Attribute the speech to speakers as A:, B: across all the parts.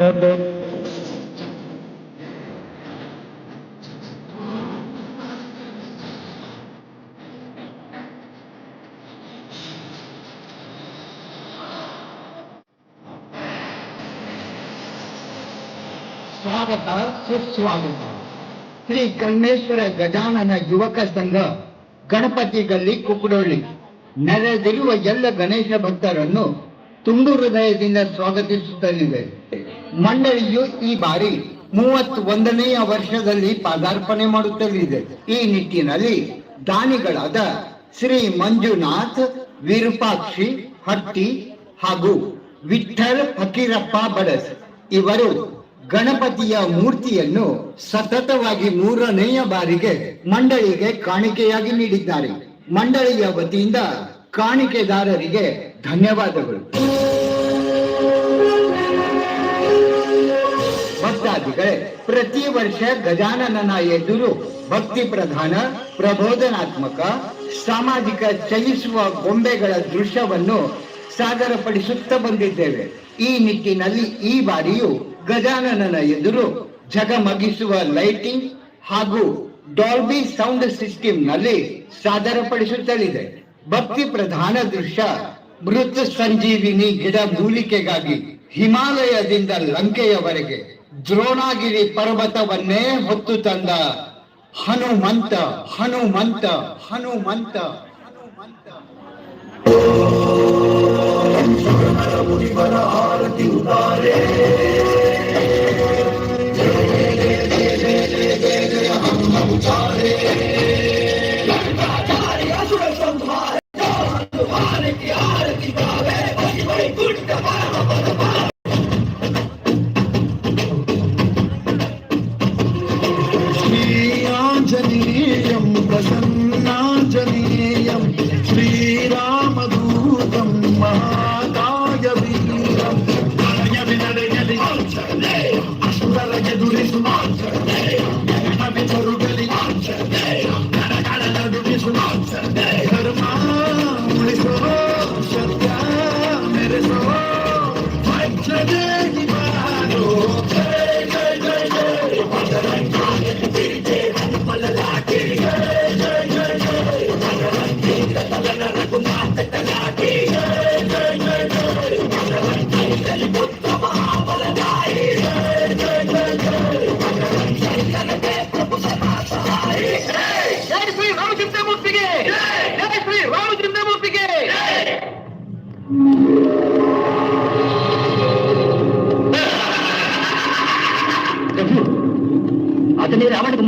A: ಸ್ವಾಗತ ಸುಸ್ವಾಗತ ಶ್ರೀ ಕರ್ಣೇಶ್ವರ ಗಜಾನನ ಯುವಕ ಸಂಘ ಗಣಪತಿ ಗಲ್ಲಿ ಕುಕ್ಕಡೊಳ್ಳಿ ನೆರೆದಿರುವ ಎಲ್ಲ ಗಣೇಶ ಭಕ್ತರನ್ನು ತುಂಬು ಹೃದಯದಿಂದ ಸ್ವಾಗತಿಸುತ್ತಲಿದೆ. ಮಂಡಳಿಯು ಈ ಬಾರಿ ಮೂವತ್ತೊಂದನೆಯ ವರ್ಷದಲ್ಲಿ ಪದಾರ್ಪಣೆ ಮಾಡುತ್ತಲಿದೆ. ಈ ನಿಟ್ಟಿನಲ್ಲಿ ದಾನಿಗಳಾದ ಶ್ರೀ ಮಂಜುನಾಥ್, ವಿರೂಪಾಕ್ಷಿ ಹಟ್ಟಿ ಹಾಗೂ ವಿಠಲ್ ಫಕೀರಪ್ಪ ಬಡಸ್ ಇವರು ಗಣಪತಿಯ ಮೂರ್ತಿಯನ್ನು ಸತತವಾಗಿ ಮೂರನೆಯ ಬಾರಿಗೆ ಮಂಡಳಿಗೆ ಕಾಣಿಕೆಯಾಗಿ ನೀಡಿದ್ದಾರೆ. ಮಂಡಳಿಯ ವತಿಯಿಂದ ಕಾಣಿಕೆದಾರರಿಗೆ ಧನ್ಯವಾದಗಳು. ಭಕ್ತಾದಿಗಳೇ ಪ್ರತಿ ವರ್ಷ ಗಜಾನನನ ಎದುರು ಭಕ್ತಿ ಪ್ರಧಾನ, ಪ್ರಬೋಧನಾತ್ಮಕ, ಸಾಮಾಜಿಕ ಚಲಿಸುವ ಗೊಂಬೆಗಳ ದೃಶ್ಯವನ್ನು ಸಾದರಪಡಿಸುತ್ತಾ ಬಂದಿದ್ದೇವೆ. ಈ ನಿಟ್ಟಿನಲ್ಲಿ ಈ ಬಾರಿಯೂ ಗಜಾನನನ ಎದುರು ಜಗಮಗಿಸುವ ಲೈಟಿಂಗ್ ಹಾಗೂ ಡಾಲ್ಬಿ ಸೌಂಡ್ ಸಿಸ್ಟಮ್ನಲ್ಲಿ ಸಾದರಪಡಿಸುತ್ತಲಿದೆ. ಭಕ್ತಿ ಪ್ರಧಾನ ದೃಶ್ಯ ಮೃತ ಸಂಜೀವಿನಿ ಗಿಡ ಮೂಲಿಕೆಗಾಗಿ ಹಿಮಾಲಯದಿಂದ ಲಂಕೆಯವರೆಗೆ ದ್ರೋಣಾಗಿರಿ ಪರ್ವತವನ್ನೇ ಹೊತ್ತು ತಂದ. ಹನುಮಂತ ಹನುಮಂತ ಹನುಮಂತ. ಹನುಮಂತ.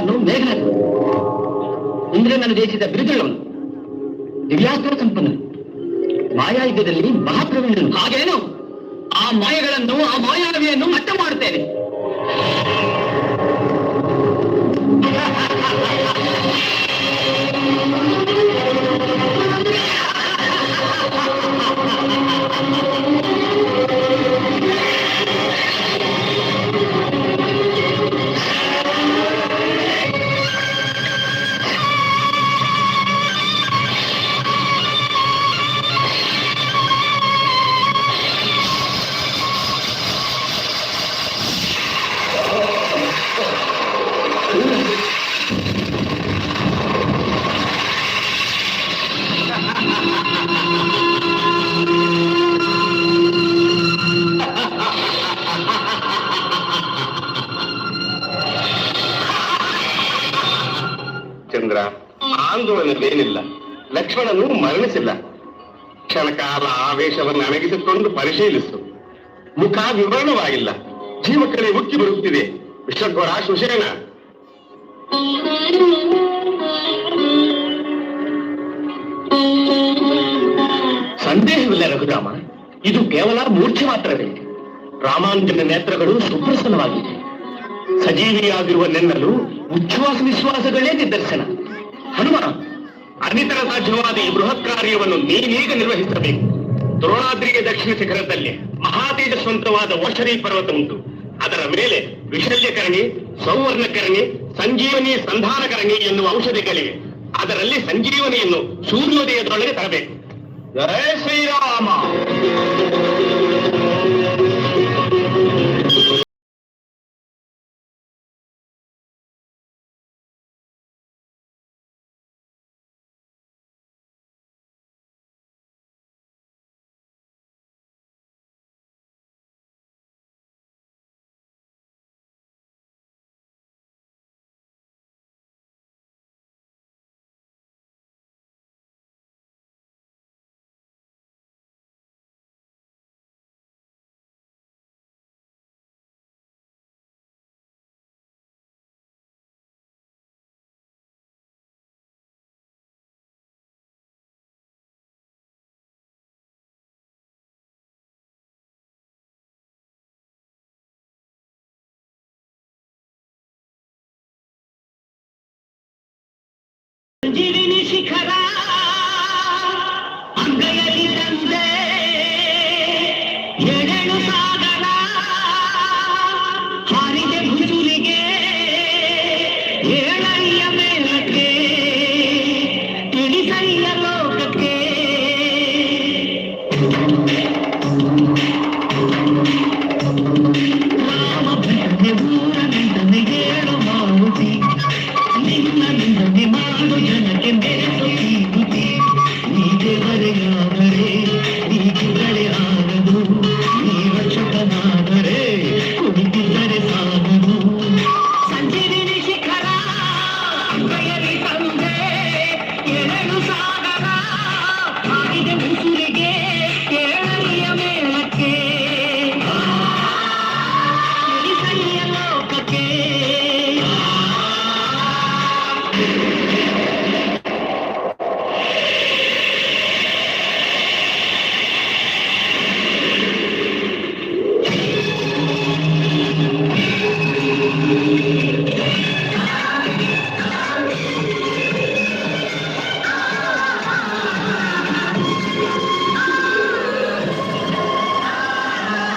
B: ಮೇಘನಾಥ ಮೇಘನಾಥ್ ಇಂದ್ರನನ್ನು ದೇಶದ ಬಿರುದುಳ್ಳವನು ದಿವ್ಯಾಸ್ತ್ರ ಸಂಪನ್ನನು ಮಾಯಾಯುಗದಲ್ಲಿ ಮಹಾಪ್ರವೀಣನು ಹಾಗೇನು? ಆ ಮಾಯಗಳನ್ನು, ಆ ಮಾಯಾನವಿಯನ್ನು ಮಟ್ಟ ಮಾಡುತ್ತೇನೆ
C: ಆವೇಶವನ್ನು ಅಣಗಿಸಿಕೊಂಡು ಪರಿಶೀಲಿಸು. ಮುಖ ವಿವರಣವಾಗಿಲ್ಲ. ಜೀವಕಳೆ ಉಕ್ಕಿ ಬರುತ್ತಿದೆ. ವಿಶ್ವಘೋರ ಸುಷೇಣ
B: ಸಂದೇಹವಿಲ್ಲ ರಘುರಾಮ. ಇದು ಕೇವಲ ಮೂರ್ಛೆ ಮಾತ್ರವೇ. ರಾಮಾಂಜನ ನೇತ್ರಗಳು ಸುಪ್ರಸನ್ನವಾಗಿವೆ. ಸಜೀವಿಯಾಗಿರುವ ನೆನ್ನಲು ಉಚ್ಛ್ವಾಸ ವಿಶ್ವಾಸಗಳೇ ನಿದರ್ಶನ. ಹನುಮ, ಅನಿತರ ಸಾಧ್ಯವಾದ ಈ ಬೃಹತ್ ಕಾರ್ಯವನ್ನು ನೀನೀಗ ನಿರ್ವಹಿಸಬೇಕು. ದ್ರೋಣಾದ್ರಿಗೆ ದಕ್ಷಿಣ ಶಿಖರದಲ್ಲಿ ಮಹಾತೇಜಸ್ವಂತವಾದ ವಶರಿ ಪರ್ವತ ಉಂಟು. ಅದರ ಮೇಲೆ ವಿಶಲ್ಯಕರಣಿ, ಸೌವರ್ಣಕರಣಿ, ಸಂಜೀವನಿ ಸಂಧಾನಕರಣಿ ಎನ್ನುವ ಔಷಧಿಗಳಿವೆ. ಅದರಲ್ಲಿ ಸಂಜೀವನಿಯನ್ನು ಸೂರ್ಯೋದಯದೊಳಗೆ ತರಬೇಕು. ಜಯ ಶ್ರೀರಾಮ!
D: ಸಂಜೀವಿನಿ ಶಿಖರ ಅಂಗೈಯಲ್ಲಿ ತಂದೆ ಎಡೆಳು ಸಾಗರ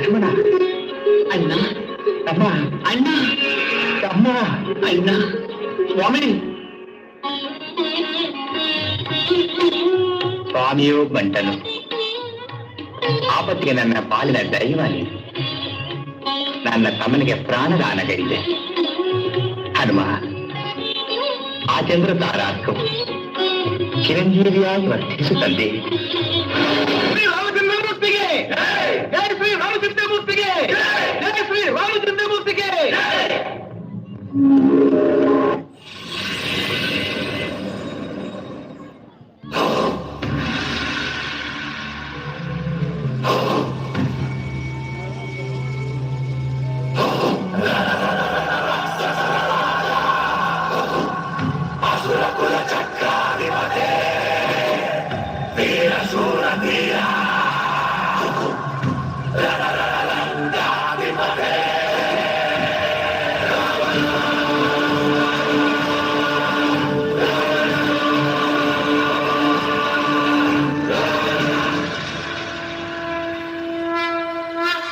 A: ಲಕ್ಷ್ಮಣ ಅಣ್ಣ? ತಮ್ಮ? ಅಣ್ಣ? ತಮ್ಮ? ಅಣ್ಣ? ಸ್ವಾಮಿ? ಸ್ವಾಮಿಯೋ ಬಂಟನು ಆಪತ್ತಿಗೆ ನನ್ನ ಪಾಲಿನ ದೈವ ನೀನು. ನನ್ನ ತಮ್ಮನಿಗೆ ಪ್ರಾಣದಾನಗಳಿದೆ. ಹನುಮ ಆ ಚಂದ್ರ ತಾರಾರ್ಥವು ಚಿರಂಜೀವಿಯಾಗಿ ವರ್ತಿಸು ತಂದೆ ಶ್ರೀ ರಾಮಚಂದ್ರಮೂರ್ತಿಗೆ ಜಯ ಶ್ರೀ ರಾಮಚಂದ್ರಮೂರ್ತಿಗೆ ಜಯ ಶ್ರೀ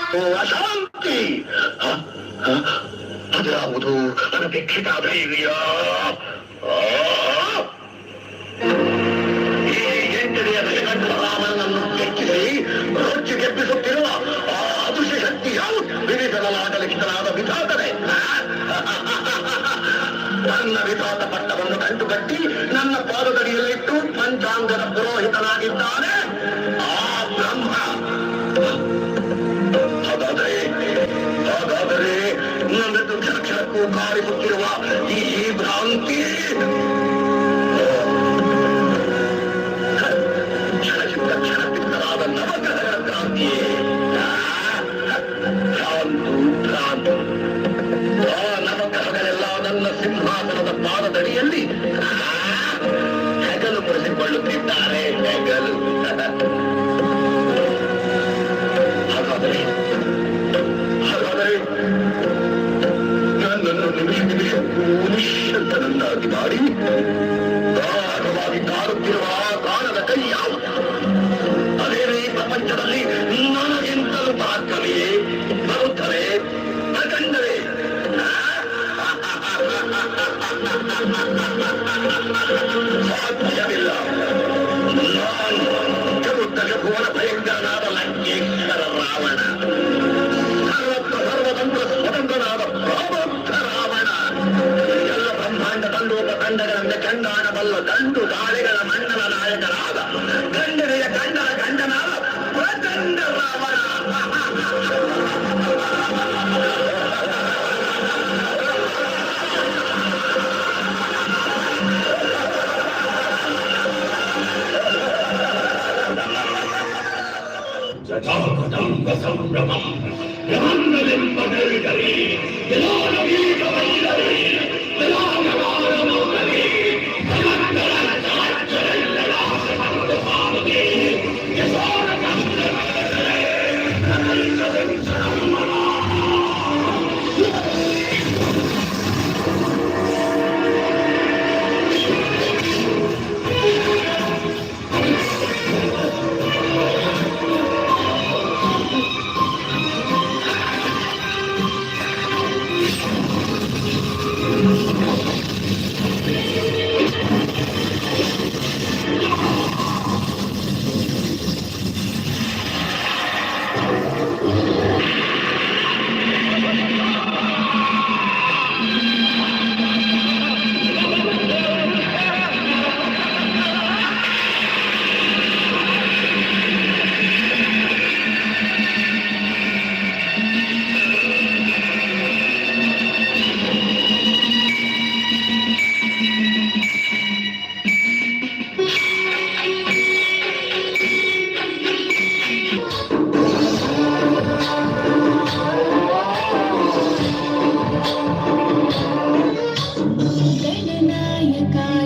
A: ರಾಮಚಂದ್ರಮೂರ್ತಿಗೆ
E: ಅಶಾಂತಿ ಅದ್ಯಾವುದು ಅನಪೇಕ್ಷಿತ ಧೈರ್ಯ ಆ! ಈ ಎಂಟನೆಯ ದಶಕಂಠ ರಾಮನನ್ನು ಕೆಚ್ಚಿಸಿ ರೊಚ್ಚಿ ಗೆಬ್ಬಿಸುತ್ತಿರುವ ಆ ಅದೃಶ್ಯ ಶಕ್ತಿ ಯಾವುದು ವಿವಿಧನಾಗಲಿಖಿತನಾದ ವಿಧಾತನೆ ನನ್ನ ವಿಧಾತ ಪಟ್ಟವನ್ನು ಗಂಟು ಕಟ್ಟಿ ನನ್ನ ಪಾದದಡಿಯಲ್ಲಿಟ್ಟು ಪಂಚಾಂಗದ ಪುರೋಹಿತನಾಗಿದ್ದಾನೆ ಈ ಭ್ರಾಂತಿ. ಸಿಂಹಾಸನದ ಪಾದದಡಿಯಲ್ಲಿ ಹೆಗಲು ಮುರಿಸಿಕೊಳ್ಳುತ್ತಿದ್ದಾರೆ ಹೆಗಲು. tarih